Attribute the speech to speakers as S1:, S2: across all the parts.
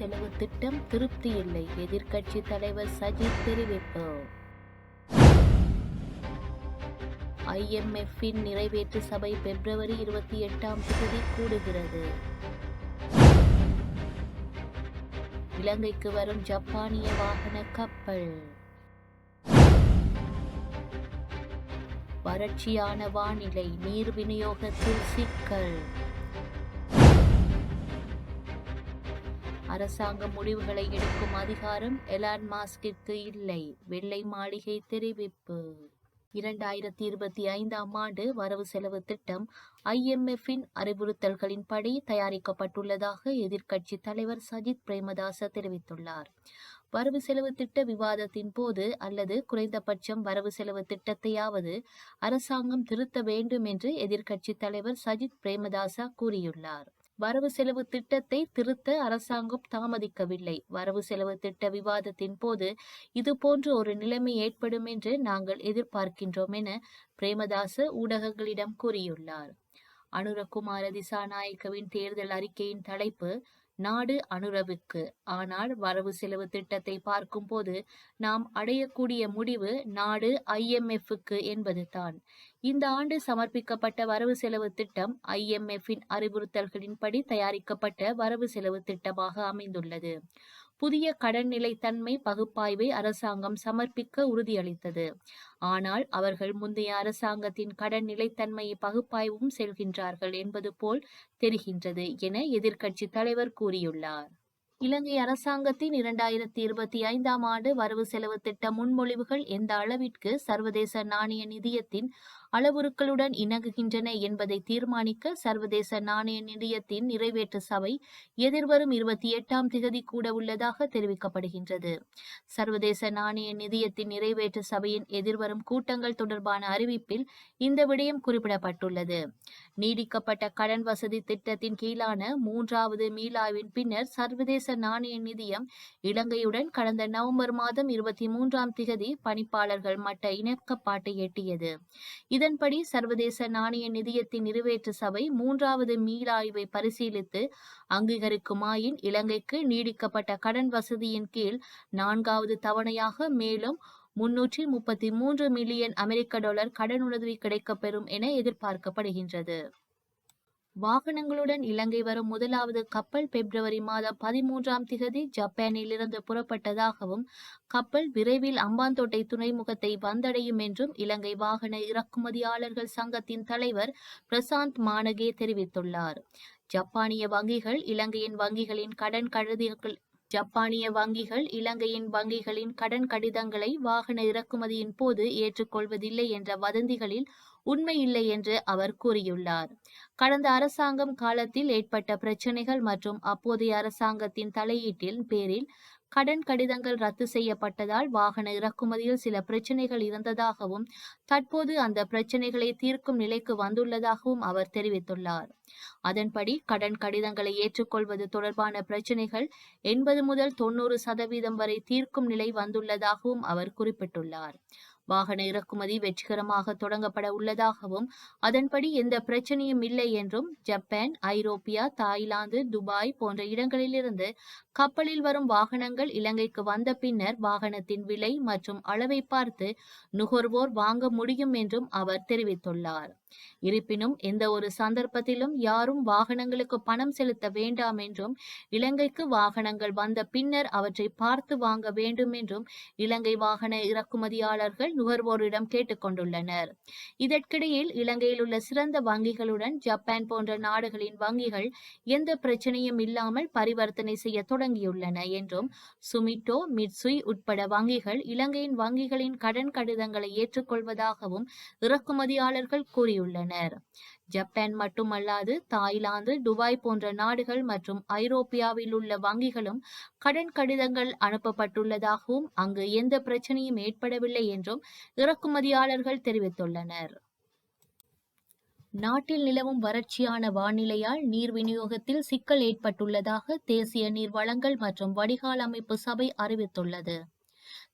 S1: செலவு திட்டம் திருப்தி இல்லை. எதிர்க்கட்சி தலைவர் சஜித் தெரிவிப்பு. ஐஎம்எஃப்பின் நிறைவேற்று சபை பிப்ரவரி இருபத்தி எட்டாம் தேதி கூடுகிறது. இலங்கைக்கு வரும் ஜப்பானிய வாகன கப்பல். வறட்சியான வானிலை நீர் விநியோகத்தில் சிக்கல். அரசாங்க முடிவுகளை எடுக்கும் அதிகாரம் எலான் மாஸ்கிற்கு இல்லை. வெள்ளை மாளிகை தெரிவிப்பு. இரண்டாயிரத்தி இருபத்தி ஐந்தாம் ஆண்டு வரவு செலவு திட்டம் ஐஎம்எஃப்பின் அறிவுறுத்தல்களின்படி தயாரிக்கப்பட்டுள்ளதாக எதிர்க்கட்சி தலைவர் சஜித் பிரேமதாச தெரிவித்துள்ளார். வரவு செலவு திட்ட விவாதத்தின் போது அல்லது குறைந்தபட்சம் வரவு செலவு திட்டத்தையாவது அரசாங்கம் திருத்த வேண்டும் என்று எதிர்க்கட்சி தலைவர் சஜித் பிரேமதாசா கூறியுள்ளார். வரவு செலவு திட்டத்தை திருத்த அரசாங்கம் தாமதிக்கவில்லை. வரவு செலவு திட்ட விவாதத்தின் போது இதுபோன்ற ஒரு நிலைமை ஏற்படும் என்று நாங்கள் எதிர்பார்க்கின்றோம் என பிரேமதாச ஊடகங்களிடம் கூறியுள்ளார். அனுரகுமார திசாநாயக்கவின் தேர்தல் அறிக்கையின் தலைப்பு நாடு அனுரவுக்கு. ஆனால் வரவு செலவு திட்டத்தை பார்க்கும்போது நாம் அடையக்கூடிய முடிவு நாடு ஐஎம்எஃப்க்கு என்பதுதான் இந்த ஆண்டு சமர்ப்பிக்கப்பட்ட வரவு செலவு திட்டம் ஐஎம்எஃப்பின் அறிவுறுத்தல்களின்படி தயாரிக்கப்பட்ட வரவு செலவு திட்டமாக அமைந்துள்ளது. புதிய கடன் நிலைத்தன்மை பகுப்பாய்வை அரசாங்கம் சமர்ப்பிக்க உறுதியளித்தது. ஆனால் அவர்கள் முந்தைய அரசாங்கத்தின் கடன் நிலைத்தன்மையை பகுப்பாய்வும் செல்கின்றார்கள் என்பது போல் தெரிகின்றது என எதிர்க்கட்சி தலைவர் கூறியுள்ளார். இலங்கை அரசாங்கத்தின் இரண்டாயிரத்தி இருபத்தி ஐந்தாம் ஆண்டு வரவு செலவு திட்ட முன்மொழிவுகள் எந்த அளவிற்கு சர்வதேச நாணய நிதியத்தின் அளவுருக்களுடன் இணங்குகின்றன என்பதை தீர்மானிக்க சர்வதேச நாணய நிதியத்தின் நிறைவேற்று சபை எதிர்வரும் இருபத்தி எட்டாம் திகதி கூட உள்ளதாக தெரிவிக்கப்படுகின்றது. சர்வதேச நாணய நிதியத்தின் நிறைவேற்று சபையின் எதிர்வரும் கூட்டங்கள் தொடர்பான அறிவிப்பில் இந்த விடயம் குறிப்பிடப்பட்டுள்ளது. நீடிக்கப்பட்ட கடன் வசதி திட்டத்தின் கீழான மூன்றாவது மீளாய்வின் பின்னர் சர்வதேச நாணய நிதியம் இலங்கையுடன் கடந்த நவம்பர் மாதம் இருபத்தி மூன்றாம் திகதி பணிப்பாளர்கள் மட்ட இணக்கப்பாட்டை எட்டியது. இதன்படி சர்வதேச நாணய நிதியத்தின் நிறைவேற்று சபை மூன்றாவது மீளாய்வை பரிசீலித்து அங்கீகரிக்குமாயின் இலங்கைக்கு நீடிக்கப்பட்ட கடன் வசதியின் கீழ் நான்காவது தவணையாக மேலும் முன்னூற்றி முப்பத்தி மூன்று மில்லியன் அமெரிக்க டாலர் கடனுதவி கிடைக்கப்பெறும் என எதிர்பார்க்கப்படுகின்றது. வாகனங்களுடன் இலங்கை வரும் முதலாவது கப்பல் பிப்ரவரி மாதம் பதிமூன்றாம் திகதி ஜப்பானில் இருந்து புறப்பட்டதாகவும் கப்பல் விரைவில் அம்பாந்தோட்டை துறைமுகத்தை வந்தடையும் என்றும் இலங்கை வாகன இறக்குமதியாளர்கள் சங்கத்தின் தலைவர் பிரசாந்த் மானகே தெரிவித்துள்ளார். ஜப்பானிய வங்கிகள் இலங்கையின் வங்கிகளின் கடன் கழுதிகள் ஜப்பானிய வங்கிகள் இலங்கையின் வங்கிகளின் கடன் கடிதங்களை வாகன இறக்குமதியின் போது ஏற்றுக்கொள்வதில்லை என்ற வதந்திகளில் உண்மை இல்லை என்று அவர் கூறியுள்ளார். கடந்த அரசாங்கம் காலத்தில் ஏற்பட்ட பிரச்சினைகள் மற்றும் அப்போதைய அரசாங்கத்தின் தலையீட்டின் பேரில் கடன் கடிதங்கள் ரத்து செய்யப்பட்டதால் வாகன இறக்குமதியில் சில பிரச்சனைகள் இருந்ததாகவும் தற்போது அந்த பிரச்சனைகளை தீர்க்கும் நிலைக்கு வந்துள்ளதாகவும் அவர் தெரிவித்துள்ளார். அதன்படி கடன் கடிதங்களை ஏற்றுக்கொள்வது தொடர்பான பிரச்சனைகள் எண்பது முதல் தொண்ணூறு சதவீதம் வரை தீர்க்கும் நிலை வந்துள்ளதாகவும் அவர் குறிப்பிட்டுள்ளார். வாகன இறக்குமதி வெற்றிகரமாக தொடங்கப்பட உள்ளதாகவும் அதன்படி எந்த பிரச்சனையும் இல்லை என்றும் ஜப்பான் ஐரோப்பியா தாய்லாந்து துபாய் போன்ற இடங்களிலிருந்து கப்பலில் வரும் வாகனங்கள் இலங்கைக்கு வந்த பின்னர் வாகனத்தின் விலை மற்றும் அளவை பார்த்து நுகர்வோர் வாங்க முடியும் என்றும் அவர் தெரிவித்துள்ளார். இருப்பினும் எந்த ஒரு சந்தர்ப்பத்திலும் யாரும் வாகனங்களுக்கு பணம் செலுத்த வேண்டாம் என்றும் இலங்கைக்கு வாகனங்கள் வந்த பின்னர் அவற்றை பார்த்து வாங்க வேண்டும் என்றும் இலங்கை வாகன இறக்குமதியாளர்கள் நுகர்வோரிடம் கேட்டுக்கொண்டுள்ளனர். இதற்கிடையில் இலங்கையில் உள்ள சிறந்த வங்கிகளுடன் ஜப்பான் போன்ற நாடுகளின் வங்கிகள் எந்த பிரச்சனையும் இல்லாமல் பரிவர்த்தனை செய்ய தொடங்கியுள்ளன என்றும் சுமிட்டோ மிட்சுய் உட்பட வங்கிகள் இலங்கையின் வங்கிகளின் கடன் கடிதங்களை ஏற்றுக்கொள்வதாகவும் இறக்குமதியாளர்கள் கூறியுள்ளனர். ஜப்பான் மட்டுமல்லாது தாய்லாந்து துபாய் போன்ற நாடுகள் மற்றும் ஐரோப்பியாவில் உள்ள வங்கிகளும் கடன் கடிதங்கள் அனுப்பப்பட்டுள்ளதாகவும் அங்கு எந்த பிரச்சனையும் ஏற்படவில்லை என்றும் இறக்குமதியாளர்கள் தெரிவித்துள்ளனர். நாட்டில் நிலவும் வறட்சியான வானிலையால் நீர் விநியோகத்தில் சிக்கல் ஏற்பட்டுள்ளதாக தேசிய நீர் வளங்கள் மற்றும் வடிகால் அமைப்பு சபை அறிவித்துள்ளது.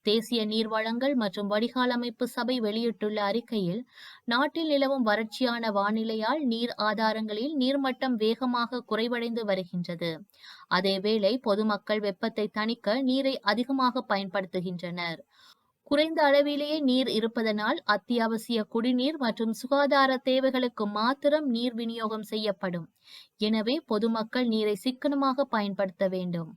S1: தேசிய நீர் வழங்கல் மற்றும் வடிகால் அமைப்பு சபை வெளியிட்டுள்ள அறிக்கையில் நாட்டில் நிலவும் வறட்சியான வானிலையால் நீர் ஆதாரங்களில் நீர்மட்டம் வேகமாக குறைவடைந்து வருகின்றது. அதேவேளை பொதுமக்கள் வெப்பத்தை தணிக்க நீரை அதிகமாக பயன்படுத்துகின்றனர். குறைந்த அளவிலேயே நீர் இருப்பதனால் அத்தியாவசிய குடிநீர் மற்றும் சுகாதார தேவைகளுக்கு மாத்திரம் நீர் விநியோகம் செய்யப்படும். எனவே பொதுமக்கள் நீரை சிக்கனமாக பயன்படுத்த வேண்டும்.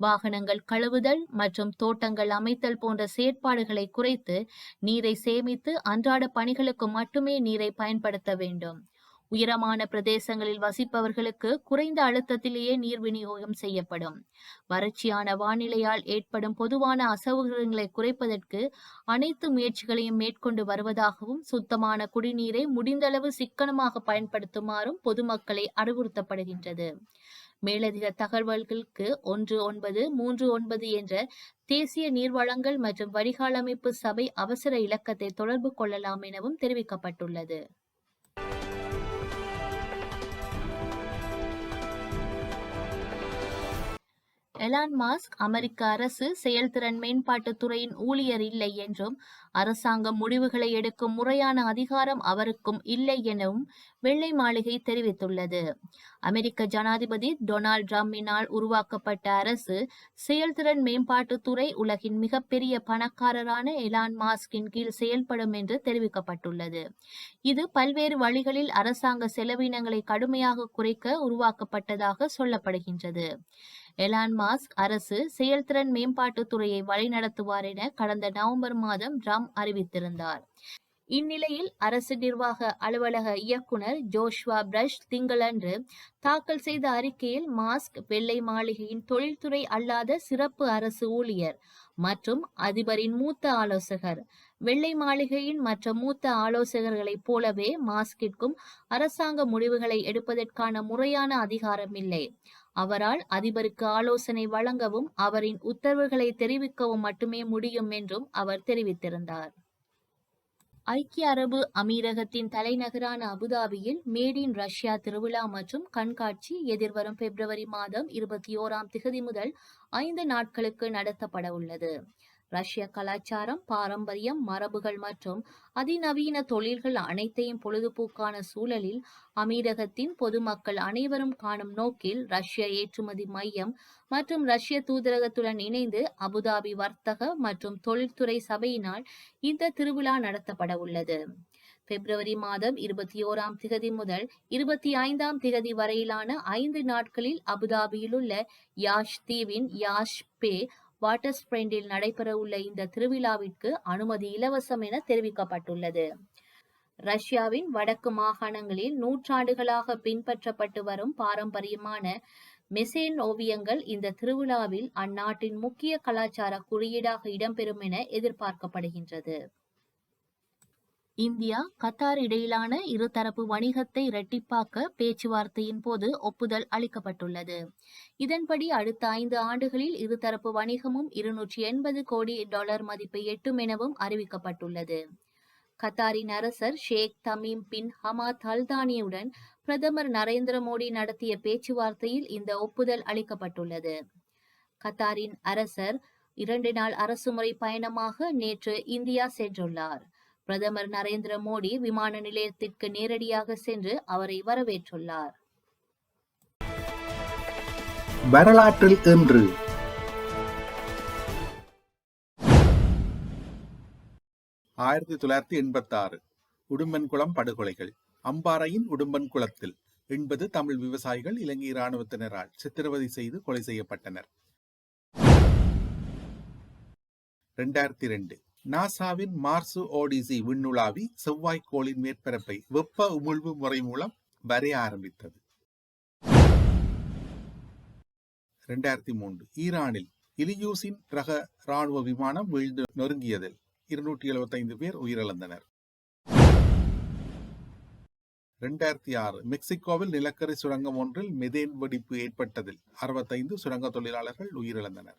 S1: வாகனங்கள் கழுவுதல் மற்றும் தோட்டங்கள் அமைத்தல் போன்ற செயற்பாடுகளை குறைத்து நீரை சேமித்து அன்றாட பணிகளுக்கு மட்டுமே நீரை பயன்படுத்த வேண்டும். உயரமான பிரதேசங்களில் வசிப்பவர்களுக்கு குறைந்த அழுத்தத்திலேயே நீர் விநியோகம் செய்யப்படும். வறட்சியான வானிலையால் ஏற்படும் பொதுவான அசௌகரியங்களை குறைப்பதற்கு அனைத்து முயற்சிகளையும் மேற்கொண்டு வருவதாகவும் சுத்தமான குடிநீரை முடிந்தளவு சிக்கனமாக பயன்படுத்துமாறும் பொதுமக்களை அறிவுறுத்தப்படுகின்றது. மேலதிக தகவல்களுக்கு ஒன்று ஒன்பது மூன்று ஒன்பது என்ற தேசிய நீர்வளங்கள் மற்றும் வடிகாலமைப்பு சபை அவசர இலக்கத்தை தொடர்பு கொள்ளலாம் எனவும் தெரிவிக்கப்பட்டுள்ளது. எலான் மாஸ்க் அமெரிக்க அரசு செயல்திறன் மேம்பாட்டுத் துறையின் ஊழியர் இல்லை என்றும் அரசாங்கம் முடிவுகளை எடுக்கும் முறையான அதிகாரம் அவருக்கும் இல்லை எனவும் வெள்ளை மாளிகை தெரிவித்துள்ளது. அமெரிக்க ஜனாதிபதி டொனால்ட் ட்ரம்பினால் உருவாக்கப்பட்ட அரசு செயல்திறன் மேம்பாட்டுத் துறை உலகின் மிகப்பெரிய பணக்காரரான எலான் மாஸ்கின் கீழ் செயல்படும் என்று தெரிவிக்கப்பட்டுள்ளது. இது பல்வேறு வழிகளில் அரசாங்க செலவினங்களை கடுமையாக குறைக்க உருவாக்கப்பட்டதாக சொல்லப்படுகின்றது. எலான் மாஸ்க் அரசு செயல்திறன் மேம்பாட்டுத் துறையை வழிநடத்துவார் என கடந்த நவம்பர் மாதம் ட்ரம் அறிவித்திருந்தார். இந்நிலையில் அரசு நிர்வாக அலுவலக இயக்குனர் ஜோஷ்வா பிரஷ் திங்களன்று தாக்கல் செய்த அறிக்கையில் மாஸ்க் வெள்ளை மாளிகையின் தொழில்துறை அல்லாத சிறப்பு அரசு ஊழியர் மற்றும் அதிபரின் மூத்த ஆலோசகர் வெள்ளை மாளிகையின் மற்ற மூத்த ஆலோசகர்களைப் போலவே மாஸ்கிற்கும் அரசாங்க முடிவுகளை எடுப்பதற்கான முறையான அதிகாரம் இல்லை. அவரால் அதிபருக்கு ஆலோசனை வழங்கவும் அவரின் உத்தரவுகளை தெரிவிக்கவும் மட்டுமே முடியும் என்றும் அவர் தெரிவித்திருந்தார். ஐக்கிய அரபு அமீரகத்தின் தலைநகரான அபுதாபியில் மேட் இன் ரஷ்யா திருவிழா மற்றும் கண்காட்சி எதிர்வரும் பிப்ரவரி மாதம் இருபத்தி ஓராம் திகதி முதல் ஐந்து நாட்களுக்கு நடத்தப்பட உள்ளது. ரஷ்ய கலாச்சாரம் பாரம்பரியம் மரபுகள் மற்றும் அதிநவீன தொழில்கள் அனைத்தையும் பொழுதுபோக்கான சூழலில் அமீரகத்தின் பொதுமக்கள் அனைவரும் காணும் நோக்கில் ரஷ்ய ஏற்றுமதி மையம் மற்றும் ரஷ்ய தூதரகத்துடன் இணைந்து அபுதாபி வர்த்தக மற்றும் தொழில்துறை சபையினால் இந்த திருவிழா நடத்தப்பட உள்ளது. பிப்ரவரி மாதம் இருபத்தி ஓராம் திகதி முதல் இருபத்தி ஐந்தாம் திகதி வரையிலான ஐந்து நாட்களில் அபுதாபியில் உள்ள யாஷ் தீவின் யாஷ் பே வாட்டர் ஸ்பிரெண்டில் நடைபெறவுள்ள இந்த திருவிழாவிற்கு அனுமதி இலவசம் என தெரிவிக்கப்பட்டுள்ளது. ரஷ்யாவின் வடக்கு மாகாணங்களில் நூற்றாண்டுகளாக பின்பற்றப்பட்டு வரும் பாரம்பரியமான மெசேன் ஓவியங்கள் இந்த திருவிழாவில் அந்நாட்டின் முக்கிய கலாச்சார குறியீடாக இடம்பெறும் என எதிர்பார்க்கப்படுகின்றது. இந்தியா கத்தார் இடையிலான இருதரப்பு வணிகத்தை இரட்டிப்பாக்க பேச்சுவார்த்தையின் போது ஒப்புதல் அளிக்கப்பட்டுள்ளது. இதன்படி அடுத்த ஐந்து ஆண்டுகளில் இருதரப்பு வணிகமும் இருநூற்றி எண்பது கோடி டாலர் மதிப்பை எட்டும் எனவும் அறிவிக்கப்பட்டுள்ளது. கத்தாரின் அரசர் ஷேக் தமீம் பின் ஹமாத் அல்தானியுடன் பிரதமர் நரேந்திர மோடி நடத்திய பேச்சுவார்த்தையில் இந்த ஒப்புதல் அளிக்கப்பட்டுள்ளது. கத்தாரின் அரசர் இரண்டு நாள் அரசுமுறை பயணமாக நேற்று இந்தியா சென்றுள்ளார். பிரதமர் நரேந்திர மோடி விமான நிலையத்திற்கு நேரடியாக சென்று அவரை வரவேற்றுள்ளார்.
S2: வரலாற்றில் இன்று. ஆயிரத்தி தொள்ளாயிரத்தி எண்பத்தி ஆறு உடும்பன்குளம் படுகொலைகள். அம்பாறையின் உடும்பன் குளத்தில் எண்பது தமிழ் விவசாயிகள் இலங்கை இராணுவத்தினரால் சித்திரவதை செய்து கொலை செய்யப்பட்டனர். இரண்டாயிரத்தி ரெண்டு. நாசாவின் மார்சு ஓடிசி விண்ணுலாவி செவ்வாய் கோளின் மேற்பரப்பை வெப்ப உமிழ்வு முறை மூலம் வரைய ஆரம்பித்தது. இரண்டாயிரத்தி மூன்று ஈரானில் இலியூசின் ரக ராணுவ விமானம் வீழ்ந்து நொறுங்கியதில் இருநூற்றி எழுபத்தைந்து பேர் உயிரிழந்தனர். இரண்டாயிரத்தி ஆறு மெக்சிகோவில் நிலக்கரி சுரங்கம் ஒன்றில் மெதேன் வெடிப்பு ஏற்பட்டதில் அறுபத்தைந்து சுரங்க தொழிலாளர்கள் உயிரிழந்தனர்.